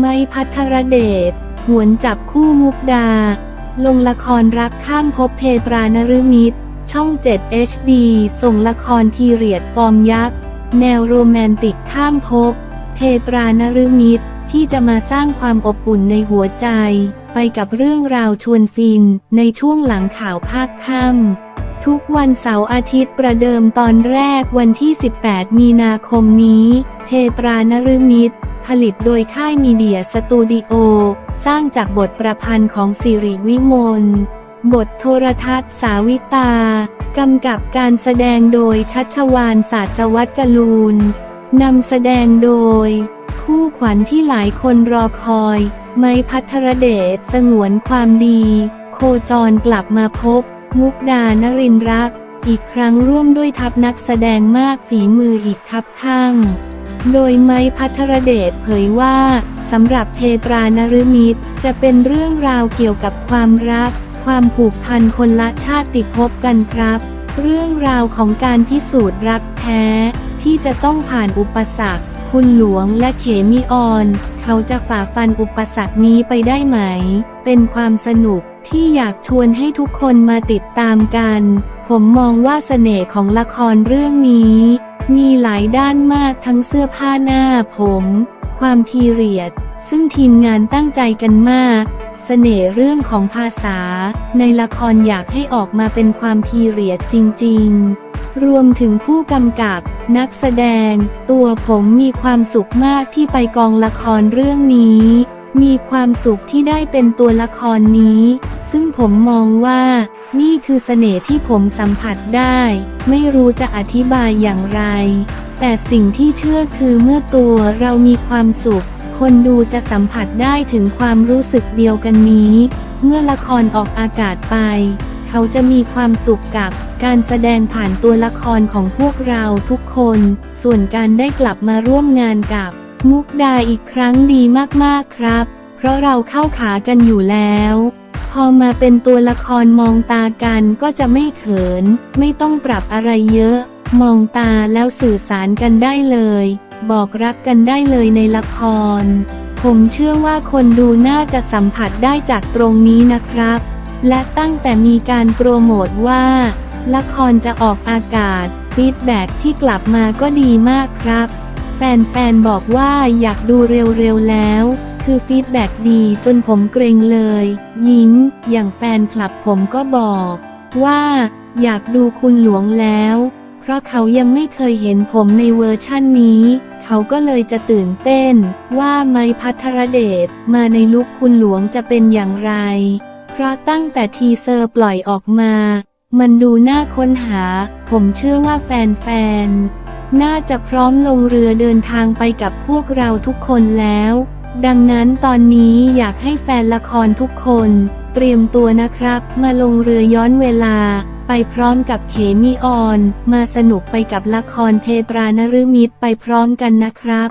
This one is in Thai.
ไม่พัทรเดช หวนจับคู่มุกดา ลงละครรักข้ามภพเพตรานฤมิตร ช่อง 7 HD ส่งละครทีเรียดฟอร์มยักษ์ แนวโรแมนติกข้ามภพเพตรานฤมิตรที่จะมาสร้างความอบอุ่นในหัวใจ ไปกับเรื่องราวชวนฟิน ในช่วงหลังข่าวภาคค่ำทุกวันเสาร์อาทิตย์ประเดิมตอนแรกวันที่ 18 มีนาคมนี้ เทตรานฤมิตร ผลิตโดยค่ายมีเดียสตูดิโอ สร้างจากบทประพันธ์ของสิริวิมล บทโทรทัศน์สาวิตา กำกับการแสดงโดยชัชวานศาสวัตกลูนนำแสดงโดย คู่ขวัญที่หลายคนรอคอย ไม้พัทรเดชสงวนความดี โคจรกลับมาพบ มุกดานรินทร์รัก อีกครั้งร่วมด้วยทัพนักแสดงมากฝีมืออีกครับข้าง โดยไม้พัทรเดชเผยว่าสำหรับเทตรานฤมิตรจะเป็นเรื่องราวเกี่ยวกับความรัก ความผูกพันคนละชาติภพกันครับ เรื่องราวของการพิสูจน์รักแท้ ที่จะต้องผ่านอุปสรรค คุณหลวงและเขมิออน เขาจะฝ่าฟันอุปสรรคนี้ไปได้ไหม เป็นความสนุกที่อยากชวนให้ทุกคนมาติดตามกัน ผมมองว่าเสน่ห์ของละครเรื่องนี้ มีหลายด้านมากทั้งเสื้อผ้าหน้าผม ความพีเรียด ซึ่งทีมงานตั้งใจกันมาก เสน่ห์เรื่องของภาษา ในละครอยากให้ออกมาเป็นความพีเรียดจริง ๆ รวมถึงผู้กำกับ นักแสดง ตัวผมมีความสุขมากที่ไปกองละครเรื่องนี้ มีความสุขที่ได้เป็นตัวละครนี้ ซึ่งผมมองว่า นี่คือเสน่ห์ที่ผมสัมผัสได้ ไม่รู้จะอธิบายอย่างไร แต่สิ่งที่เชื่อคือเมื่อตัวเรามีความสุข คนดูจะสัมผัสได้ถึงความรู้สึกเดียวกันนี้ เมื่อละครออกอากาศไป เขาจะมีความสุขกับการแสดงผ่านตัวละครของพวกเราทุกคน ส่วนการได้กลับมาร่วมงานกับ มุกดาอีกครั้งดีมากๆครับ เพราะเราเข้าขากันอยู่แล้ว พอมาเป็นตัวละครมองตากันก็จะไม่เขิน ไม่ต้องปรับอะไรเยอะ มองตาแล้วสื่อสารกันได้เลย บอกรักกันได้เลยในละคร ผมเชื่อว่าคนดูน่าจะสัมผัสได้จากตรงนี้นะครับ และตั้งแต่มีการโปรโมทว่า ละครจะออกอากาศฟีดแบ็กที่กลับมาก็ดีมากครับ แฟนๆบอกว่าอยากดูเร็วๆแล้ว คือฟีดแบ็กดีจนผมเกรงเลย ยิ้ม อย่างแฟนคลับผมก็บอก ว่า อยากดูคุณหลวงแล้ว เพราะเขายังไม่เคยเห็นผมในเวอร์ชั่นนี้ เขาก็เลยจะตื่นเต้น ว่าไมพัทรเดชมาในลุคคุณหลวงจะเป็นอย่างไร เพราะตั้งแต่ทีเซอร์ปล่อยออกมา มันดูน่าค้นหา ผมเชื่อว่าแฟนๆ น่าจะพร้อมลงเรือเดินทางไปกับพวกเราทุกคนแล้ว ดังนั้นตอนนี้อยากให้แฟนละครทุกคน เตรียมตัวนะครับ มาลงเรือย้อนเวลา ไปพร้อมกับเขมีออน มาสนุกไปกับละครเทตรานฤมิตรไปพร้อมกันนะครับ